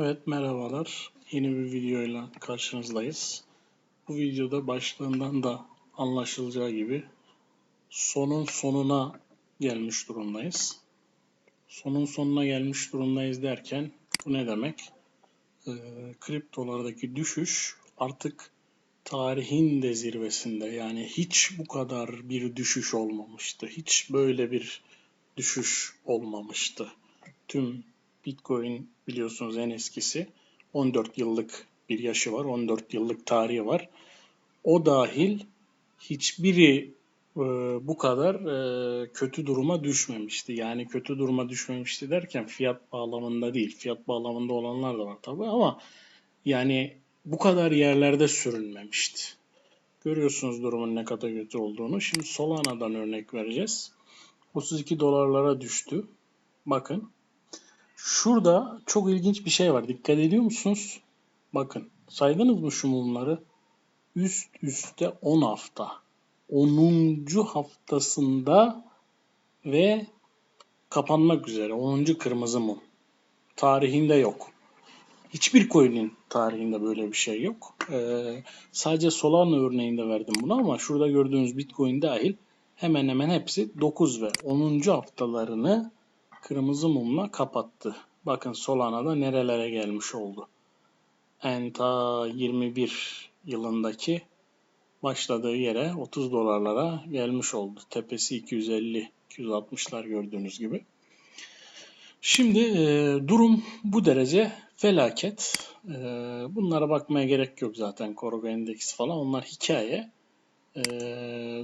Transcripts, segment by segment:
Evet merhabalar. Yeni bir videoyla karşınızdayız. Bu videoda başlığından da anlaşılacağı gibi sonun sonuna gelmiş durumdayız. Sonun sonuna gelmiş durumdayız derken bu ne demek? Ee, kriptolardaki düşüş artık tarihin de zirvesinde. Yani hiç bu kadar bir düşüş olmamıştı. Hiç böyle bir düşüş olmamıştı. Tüm Bitcoin biliyorsunuz en eskisi. 14 yıllık bir yaşı var. 14 yıllık tarihi var. O dahil hiçbiri e, bu kadar e, kötü duruma düşmemişti. Yani kötü duruma düşmemişti derken fiyat bağlamında değil. Fiyat bağlamında olanlar da var tabii ama yani bu kadar yerlerde sürünmemişti. Görüyorsunuz durumun ne kadar kötü olduğunu. Şimdi Solana'dan örnek vereceğiz. 32 dolarlara düştü. Bakın Şurada çok ilginç bir şey var. Dikkat ediyor musunuz? Bakın saydınız mı şu mumları? Üst üste 10 hafta. 10. haftasında ve kapanmak üzere 10. kırmızı mum. Tarihinde yok. Hiçbir coin'in tarihinde böyle bir şey yok. Ee, sadece Solana örneğinde verdim bunu ama şurada gördüğünüz Bitcoin dahil hemen hemen hepsi 9 ve 10. haftalarını kırmızı mumla kapattı. Bakın Solana'da nerelere gelmiş oldu. En ta 21 yılındaki başladığı yere 30 dolarlara gelmiş oldu. Tepesi 250 260'lar gördüğünüz gibi. Şimdi e, durum bu derece felaket. E, bunlara bakmaya gerek yok zaten Koroga Endeksi falan. Onlar hikaye. E,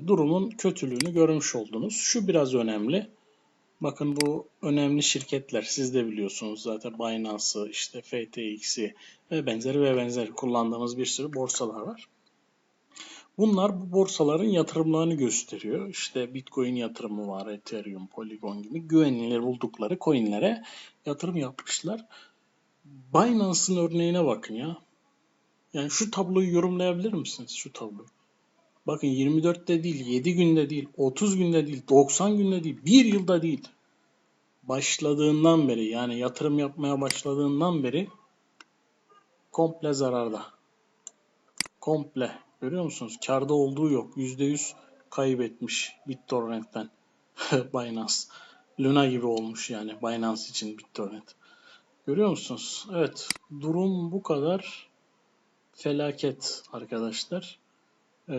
durumun kötülüğünü görmüş oldunuz. Şu biraz önemli. Bakın bu önemli şirketler siz de biliyorsunuz zaten Binance'ı işte FTX'i ve benzeri ve benzeri kullandığımız bir sürü borsalar var. Bunlar bu borsaların yatırımlarını gösteriyor. İşte Bitcoin yatırımı var, Ethereum, Polygon gibi güvenilir buldukları coinlere yatırım yapmışlar. Binance'ın örneğine bakın ya. Yani şu tabloyu yorumlayabilir misiniz? Şu tabloyu. Bakın 24'te değil, 7 günde değil, 30 günde değil, 90 günde değil, 1 yılda değil. Başladığından beri yani yatırım yapmaya başladığından beri komple zararda. Komple. Görüyor musunuz? Karda olduğu yok. %100 kaybetmiş BitTorrent'ten Binance. Luna gibi olmuş yani Binance için BitTorrent. Görüyor musunuz? Evet. Durum bu kadar felaket arkadaşlar. Ee,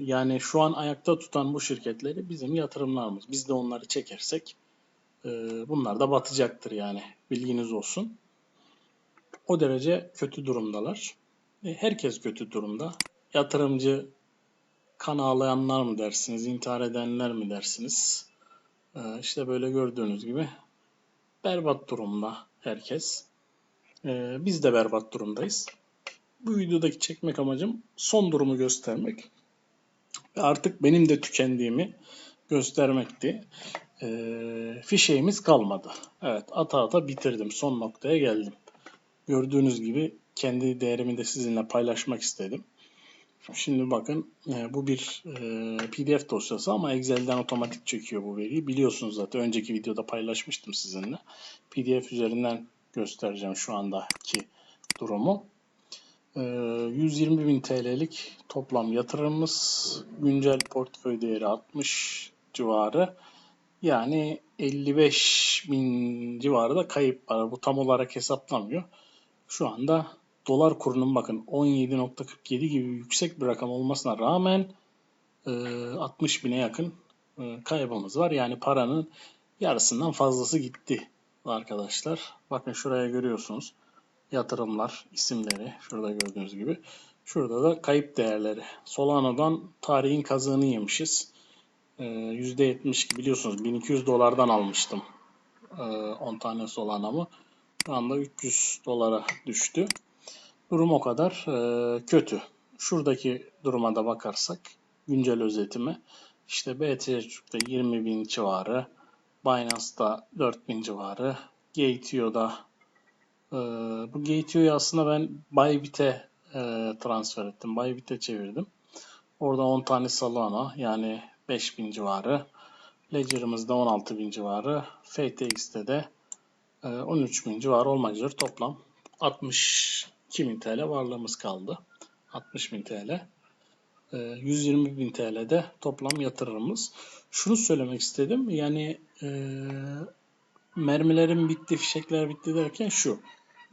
yani şu an ayakta tutan bu şirketleri bizim yatırımlarımız. Biz de onları çekersek e, bunlar da batacaktır yani. Bilginiz olsun. O derece kötü durumdalar. E, herkes kötü durumda. Yatırımcı kan ağlayanlar mı dersiniz, intihar edenler mi dersiniz? E, işte böyle gördüğünüz gibi berbat durumda herkes. E, biz de berbat durumdayız bu videodaki çekmek amacım son durumu göstermek. Ve artık benim de tükendiğimi göstermekti. E, fişeğimiz kalmadı. Evet ata ata bitirdim. Son noktaya geldim. Gördüğünüz gibi kendi değerimi de sizinle paylaşmak istedim. Şimdi bakın e, bu bir e, PDF dosyası ama Excel'den otomatik çekiyor bu veriyi. Biliyorsunuz zaten önceki videoda paylaşmıştım sizinle. PDF üzerinden göstereceğim şu andaki durumu. 120 ee, bin TL'lik toplam yatırımımız. Güncel portföy değeri 60 civarı. Yani 55 bin civarı da kayıp var. Bu tam olarak hesaplamıyor. Şu anda dolar kurunun bakın 17.47 gibi yüksek bir rakam olmasına rağmen 60 e, bine yakın e, kaybımız var. Yani paranın yarısından fazlası gitti arkadaşlar. Bakın şuraya görüyorsunuz yatırımlar isimleri şurada gördüğünüz gibi. Şurada da kayıp değerleri. Solana'dan tarihin kazığını yemişiz. Ee, %72 biliyorsunuz 1200 dolardan almıştım ee, 10 tane Solana'mı. Şu anda 300 dolara düştü. Durum o kadar e, kötü. Şuradaki duruma da bakarsak güncel özetimi işte BTC'de 20 bin civarı, Binance'da 4 bin civarı, Gateio'da ee, bu Gateio'yu aslında ben Bybit'e e, transfer ettim. Bybit'e çevirdim. Orada 10 tane Solana yani 5000 civarı. Ledger'ımızda 16.000 civarı. FTX'te de e, 13 bin civarı olmak üzere toplam 62 bin TL varlığımız kaldı. 60 bin TL. E, 120 bin TL de toplam yatırımımız. Şunu söylemek istedim. Yani e, mermilerim bitti, fişekler bitti derken şu.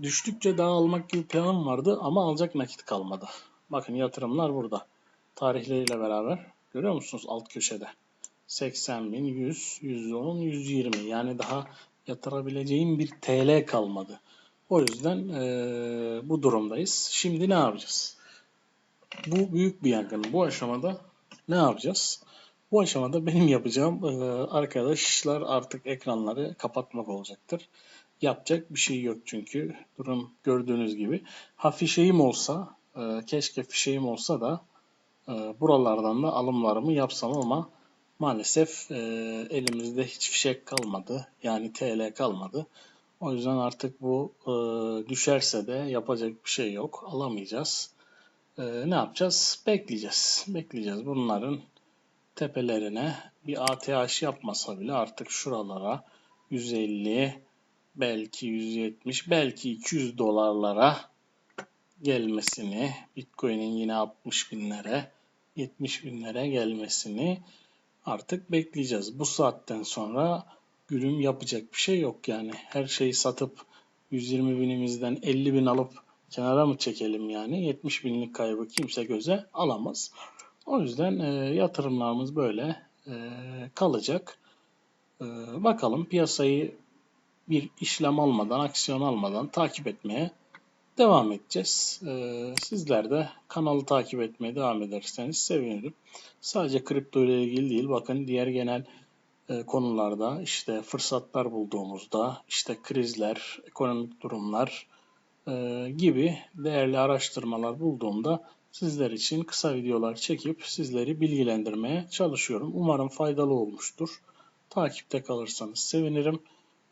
Düştükçe daha almak gibi planım vardı ama alacak nakit kalmadı. Bakın yatırımlar burada. Tarihleriyle beraber. Görüyor musunuz alt köşede? 80 bin, 100, 110, 120. Yani daha yatırabileceğim bir TL kalmadı. O yüzden eee, bu durumdayız. Şimdi ne yapacağız? Bu büyük bir yangın. Bu aşamada ne yapacağız? Bu aşamada benim yapacağım eee, arkadaşlar artık ekranları kapatmak olacaktır. Yapacak bir şey yok çünkü durum gördüğünüz gibi. Ha fişeğim olsa, eee, keşke fişeğim olsa da eee, buralardan da alımlarımı yapsam ama maalesef eee, elimizde hiç fişek kalmadı. Yani TL kalmadı. O yüzden artık bu eee, düşerse de yapacak bir şey yok. Alamayacağız. Eee, ne yapacağız? Bekleyeceğiz. Bekleyeceğiz. Bunların tepelerine bir ATH yapmasa bile artık şuralara 150 belki 170 belki 200 dolarlara gelmesini Bitcoin'in yine 60 binlere 70 binlere gelmesini artık bekleyeceğiz. Bu saatten sonra gülüm yapacak bir şey yok yani. Her şeyi satıp 120 binimizden 50 bin alıp kenara mı çekelim yani? 70 binlik kaybı kimse göze alamaz. O yüzden e, yatırımlarımız böyle e, kalacak. E, bakalım piyasayı bir işlem almadan, aksiyon almadan takip etmeye devam edeceğiz. Ee, sizler de kanalı takip etmeye devam ederseniz sevinirim. Sadece kripto ile ilgili değil, bakın diğer genel e, konularda işte fırsatlar bulduğumuzda, işte krizler, ekonomik durumlar e, gibi değerli araştırmalar bulduğumda sizler için kısa videolar çekip sizleri bilgilendirmeye çalışıyorum. Umarım faydalı olmuştur. Takipte kalırsanız sevinirim.